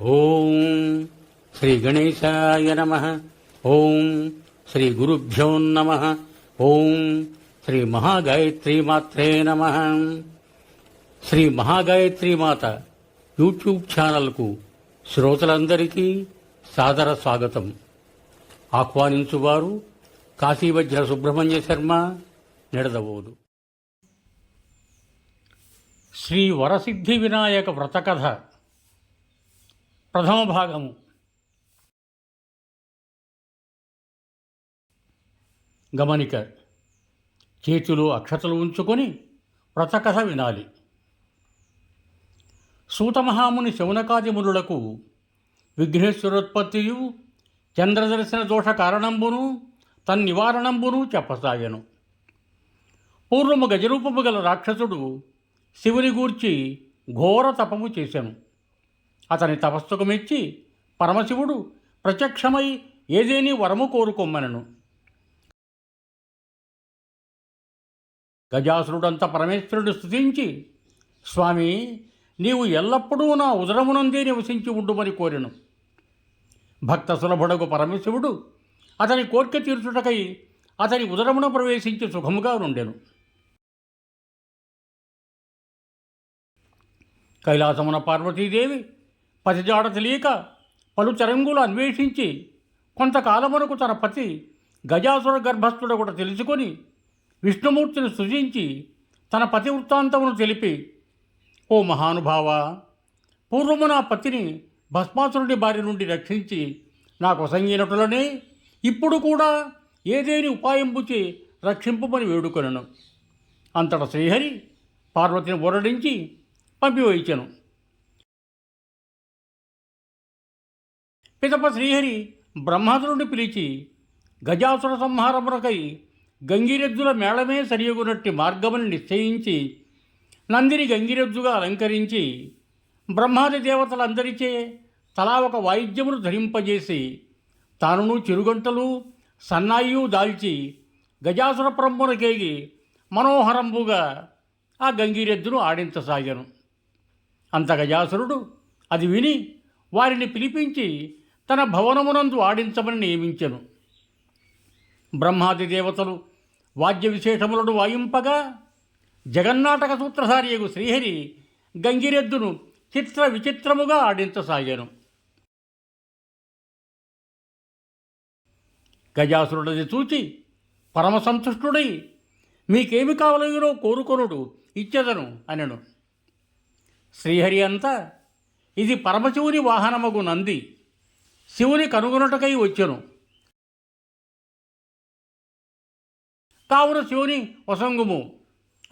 ఓం శ్రీ గణేశాయ నమ. ఓం శ్రీ గురుభ్యో నమ. ఓం శ్రీ మహాగాయత్రి మాత్రే నమ. శ్రీ మహాగాయత్రి మాత యూట్యూబ్ ఛానల్కు శ్రోతలందరికీ సాదర స్వాగతం. ఆహ్వానించువారు కాశీవజ్ర సుబ్రహ్మణ్య శర్మ నిడదవోదు. శ్రీ వరసిద్ధి వినాయక వ్రతకథ ప్రథమ భాగము. గమనిక చేతిలో అక్షతలు ఉంచుకొని వ్రతకథ వినాలి. సూతమహాముని శౌనకాదిమునులకు విఘ్నేశ్వరోత్పత్తియు చంద్రదర్శన దోష కారణంబును తన్నివారణంబును చెప్పసాగెను. పూర్వము గజరూపము గల రాక్షసుడు శివుని గూర్చి ఘోర తపము చేశాను అతని తపస్సుకు మెచ్చి పరమశివుడు ప్రత్యక్షమై ఏదేని వరము కోరుకొమ్మనను. గజాసురుడంత పరమేశ్వరుడు స్థుతించి స్వామి నీవు ఎల్లప్పుడూ నా ఉదరమునందే నివసించి ఉండుమని కోరెను. భక్త సులభుడకు పరమశివుడు అతని కోరిక తీర్చుటకై అతని ఉదరమున ప్రవేశించి సుఖముగా నుండెను. కైలాసమున పార్వతీదేవి పతిజాడ తెలియక పలు చరంగులు అన్వేషించి కొంతకాలమునకు తన పతి గజాసుర గర్భస్థుడు కూడా తెలుసుకొని విష్ణుమూర్తిని సృజించి తన పతి వృత్తాంతమును తెలిపి ఓ మహానుభావ పూర్వము నా పతిని భస్మాసురుడి బారి నుండి రక్షించి నాకు సంగినటులనే ఇప్పుడు కూడా ఏదేని ఉపాయంబుచి రక్షింపుమని వేడుకొనను. అంతట శ్రీహరి పార్వతిని ఊరడించి పంపివేయించను. పిదప శ్రీహరి బ్రహ్మాసురుడిని పిలిచి గజాసుర సంహారమునకై గంగిరెద్దుల మేళమే సరియగునట్టి మార్గముని నిశ్చయించి నందిని గంగిరెద్దుగా అలంకరించి బ్రహ్మాది దేవతలందరిచే తలా ఒక వాయిద్యమును ధరింపజేసి తానును చిరుగంటలు సన్నాయి దాల్చి గజాసుర ప్రమ్మునకేగి మనోహరంబుగా ఆ గంగిరెద్దును ఆడించసాగాను. అంత గజాసురుడు అది విని వారిని పిలిపించి తన భవనమునందు ఆడించమని నియమించెను. బ్రహ్మాది దేవతలు వాద్య విశేషములను వాయింపగా జగన్నాటక సూత్రధారియగు శ్రీహరి గంగిరెద్దును చిత్ర విచిత్రముగా ఆడించసాగాను. గజాసురుడది చూచి పరమసంతుష్టుడై మీకేమి కావలగినో కోరుకొనుడు ఇచ్చేదను అనెను. శ్రీహరి అంతా ఇది పరమశివుని వాహనమగు నంది. శివుని కనుగొనుటకై వచ్చెను. కావున శివుని వసంగుము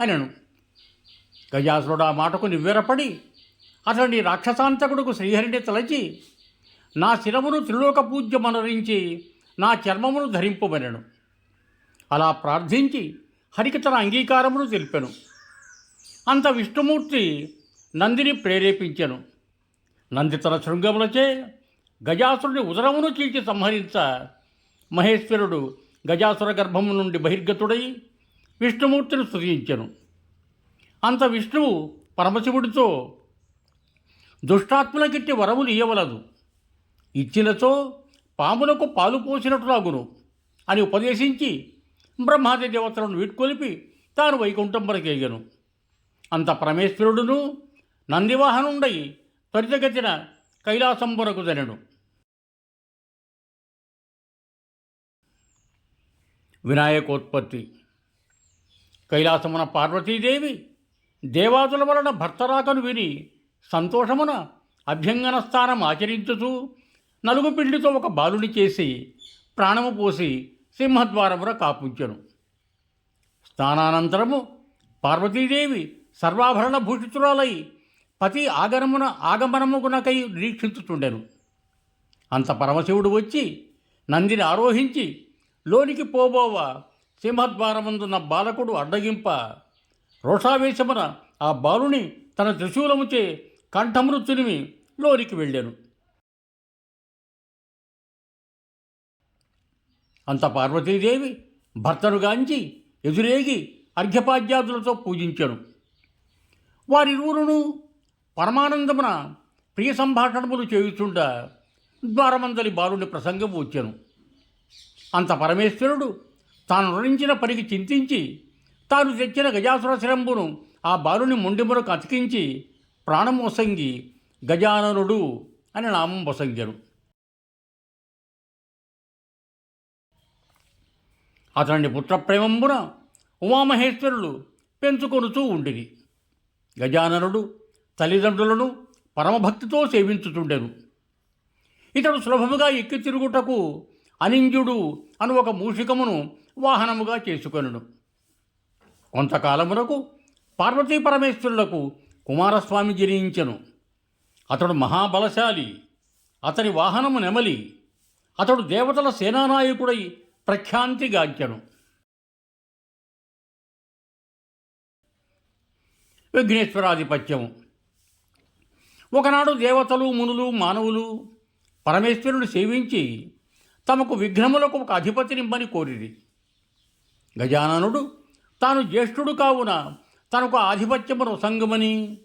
అనెను. గజాసురుడు ఆ మాటకు నివ్వెరపడి అతని రాక్షసాంతకుడుకు శ్రీహరిని తలచి నా శిరమును త్రిలోక పూజ్యమనరించి నా చర్మమును ధరింపమనెను. అలా ప్రార్థించి హరికి తన అంగీకారమును తెలిపెను. అంత విష్ణుమూర్తి నందిని ప్రేరేపించెను. నంది తన శృంగములచే గజాసురుని ఉదరమును చీల్చి సంహరించ మహేశ్వరుడు గజాసుర గర్భము నుండి బహిర్గతుడై విష్ణుమూర్తిని స్తుతించెను. అంత విష్ణువు పరమశివుడితో దుష్టాత్ములకిట్టి వరములు ఇయ్యవలదు ఇచ్చినచో పాములకు పాలు పోసినట్లాగును అని ఉపదేశించి బ్రహ్మాది దేవతలను వీడ్కొలిపి తాను వైకుంఠం వరకేయను అంత పరమేశ్వరుడును నందివాహనుండై త్వరితగతిన కైలాసంబునకు జనెను వినాయకోత్పత్తి. కైలాసమున పార్వతీదేవి దేవాదుల వలన భర్తరాకను విని సంతోషమున అభ్యంగన స్థానం ఆచరించుతూ నలుగు పిండితో ఒక బాలుని చేసి ప్రాణము పోసి సింహద్వారమున కాపుంచెను. స్నానానంతరము పార్వతీదేవి సర్వాభరణ భూషితురాలై పతి ఆగరమున ఆగమనముగునకై నిరీక్షించుచుండెను. అంత పరమశివుడు వచ్చి నందిని ఆరోహించి లోనికి పోబోవ? సింహద్వారముందున్న బాలకుడు అడ్డగింప. రోషావేశమున ఆ బాలుని తన త్రిశూలముచే కంఠమును చునిమి లోనికి వెళ్ళాను. అంత పార్వతీదేవి భర్తను గాంచి ఎదురేగి అర్ఘ్యపాద్యాదులతో పూజించాడు వారిరువురును పరమానందమున ప్రియ సంభాషణములు చేయుచుండ ద్వారమందలి బాలుని ప్రసంగం వచ్చాను. అంత పరమేశ్వరుడు తాను రుణించిన పనికి చింతించి తాను తెచ్చిన గజాసుర శిరంబును ఆ బాలుని మొండిమురకు అతికించి ప్రాణం వసంగి గజాననుడు అని నామం వసంగను. అతని పుత్రప్రేమంబున ఉమామహేశ్వరుడు పెంచుకొనుతూ ఉండిరి. గజాననుడు తల్లిదండ్రులను పరమభక్తితో సేవించుతుండెను. ఇతడు సులభముగా ఎక్కి తిరుగుటకు అనింజుడు అను ఒక మూషికమును వాహనముగా చేసుకొనును. కొంతకాలమునకు పార్వతీ పరమేశ్వరులకు కుమారస్వామి జనించెను. అతడు మహాబలశాలి అతని వాహనము నెమలి అతడు దేవతల సేనానాయకుడై ప్రఖ్యాంతిగాంచెను విఘ్నేశ్వరాధిపత్యము. ఒకనాడు దేవతలు మునులు మానవులు పరమేశ్వరుని సేవించి తమకు విఘ్నములకు ఒక అధిపతినింపని కోరిది గజాననుడు తాను జ్యేష్ఠుడు కావున తనకు ఆధిపత్యమును సంగమని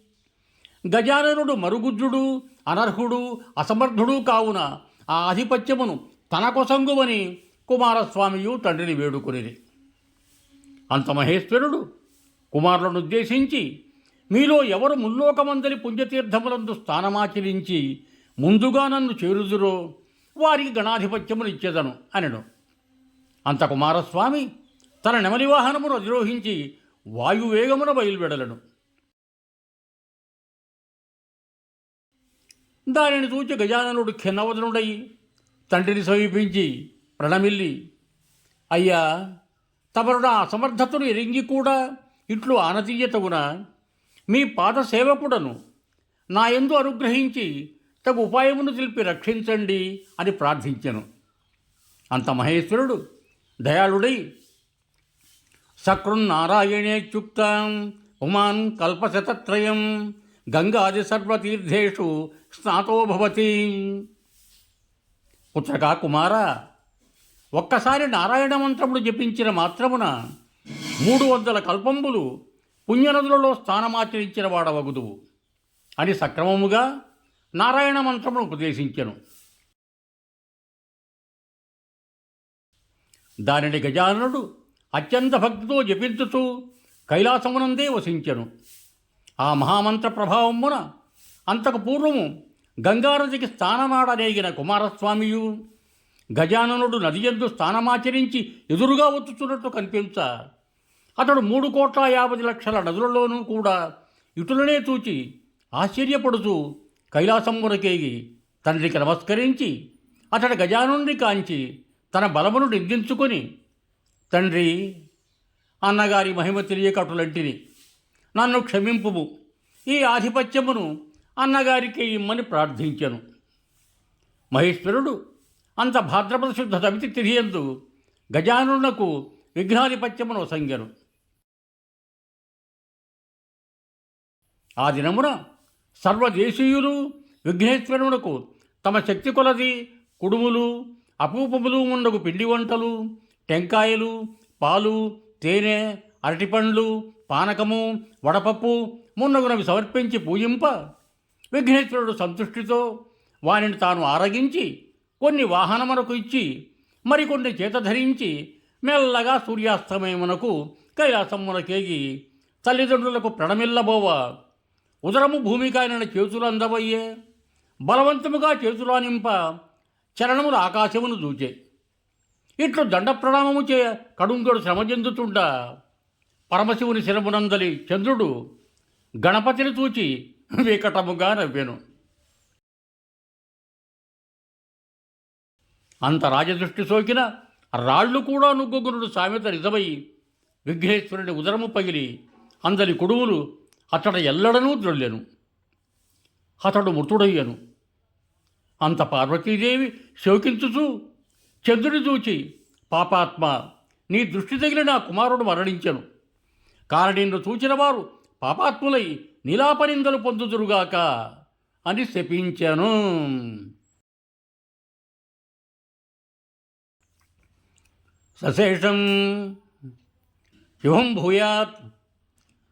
గజాననుడు మరుగుజ్జుడు అనర్హుడు అసమర్థుడు కావున ఆ ఆధిపత్యమును తనకొసంగుమని కుమారస్వామియు తండ్రిని వేడుకొనిరి. అంత మహేశ్వరుడు కుమారులను ఉద్దేశించి మీలో ఎవరు ముల్లోకమందరి పుణ్యతీర్థములందు స్థానమాచరించి ముందుగా నన్ను చేరుదురో వారికి గణాధిపత్యమును ఇచ్చేదను అనెను. అంత కుమారస్వామి తన నెమలి వాహనమును అధిరోహించి వాయువేగమున బయలువెడలను. దానిని చూచి గజాననుడు ఖిన్నవదనుడై తండ్రిని సమీపించి ప్రణమిల్లి అయ్యా తమరు నా అసమర్థతను ఎరింగి కూడా ఇట్లు ఆనతీయతగున మీ పాద సేవకుడను. నా ఎందు అనుగ్రహించి తగు ఉపాయమును తెలిపి రక్షించండి అని ప్రార్థించెను. అంత మహేశ్వరుడు దయాళుడై సకృన్నారాయణేత్యుక్తాం ఉమాన్ కల్పశతత్రయం గంగాది సర్వతీర్థేషు స్నాతో భవతి. పుత్రకా కుమార ఒక్కసారి నారాయణ మంత్రముడు జపించిన మాత్రమున మూడు వందల కల్పంబులు పుణ్యనదులలో స్థానమాచరించిన వాడవగుదువు. అని సక్రమముగా నారాయణ మంత్రమును ఉపదేశించెను. దానిని గజాననుడు అత్యంత భక్తితో జపించుతూ కైలాసమునందే వసించెను. ఆ మహామంత్ర ప్రభావమున అంతకు పూర్వము గంగానదికి స్థానమాడనేగిన కుమారస్వామియు గజాననుడు నది ఎందు స్థానమాచరించి ఎదురుగా వచ్చుచున్నట్టు కనిపించ అతడు మూడు కోట్ల యాభై లక్షల నదులలోనూ కూడా ఇటులనే చూచి ఆశ్చర్యపడుతూ కైలాసం కైలాసమునకేగి తండ్రికి నమస్కరించి అతడు గజానుండి కాంచి తన బలమును నిందించుకొని తండ్రి అన్నగారి మహిమ తెలియకటులంటిని. నన్ను క్షమింపుము. ఈ ఆధిపత్యమును అన్నగారికి ఇమ్మని ప్రార్థించను. మహేశ్వరుడు అంత భాద్రపద శుద్ధ సమితి తిరియందు గజానునకు విఘ్నాధిపత్యమును సంగను ఆ దినమున సర్వదేశీయులు విఘ్నేశ్వరునకు తమ శక్తి కొలది కుడుములు అపూపములు ఉండకు పిండి వంటలు టెంకాయలు పాలు తేనె అరటిపండ్లు పానకము వడపప్పు మున్నగునవి సమర్పించి పూజింప విఘ్నేశ్వరుడు సంతృష్టితో వారిని తాను ఆరగించి కొన్ని వాహనమునకు ఇచ్చి మరికొన్ని చేత ధరించి మెల్లగా సూర్యాస్తమయమునకు కైలాసమునకేగి తల్లిదండ్రులకు ప్రణమిల్లబోవ. ఉదరము భూమికాయన చేతులు అందవయ్యే బలవంతముగా చేతులానింప చరణములు ఆకాశమును దూచే. ఇట్లు దండ ప్రణామము చే కడుంగడు శ్రమ చెందుతుండ పరమశివుని శిరమునందలి చంద్రుడు గణపతిని చూచి వికటముగా నవ్వెను. అంత రాజదృష్టి సోకిన రాళ్ళు కూడా నుగ్గుగురుడు సామెత నిజమై విఘ్నేశ్వరుని ఉదరము పగిలి అందరి కొడుములు అతడ ఎల్లడనూ ద్రొల్లెను అతడు మృతుడయ్యను. అంత పార్వతీదేవి శోకించుచు చంద్రుని చూచి పాపాత్మ నీ దృష్టి తగిలి నా కుమారుడు మరణించను. కాని చూచిన వారు పాపాత్ములై నీలాపనిందలు పొందుదురుగాక అని శపించాను. సశేషం. శుభం భూయాత్.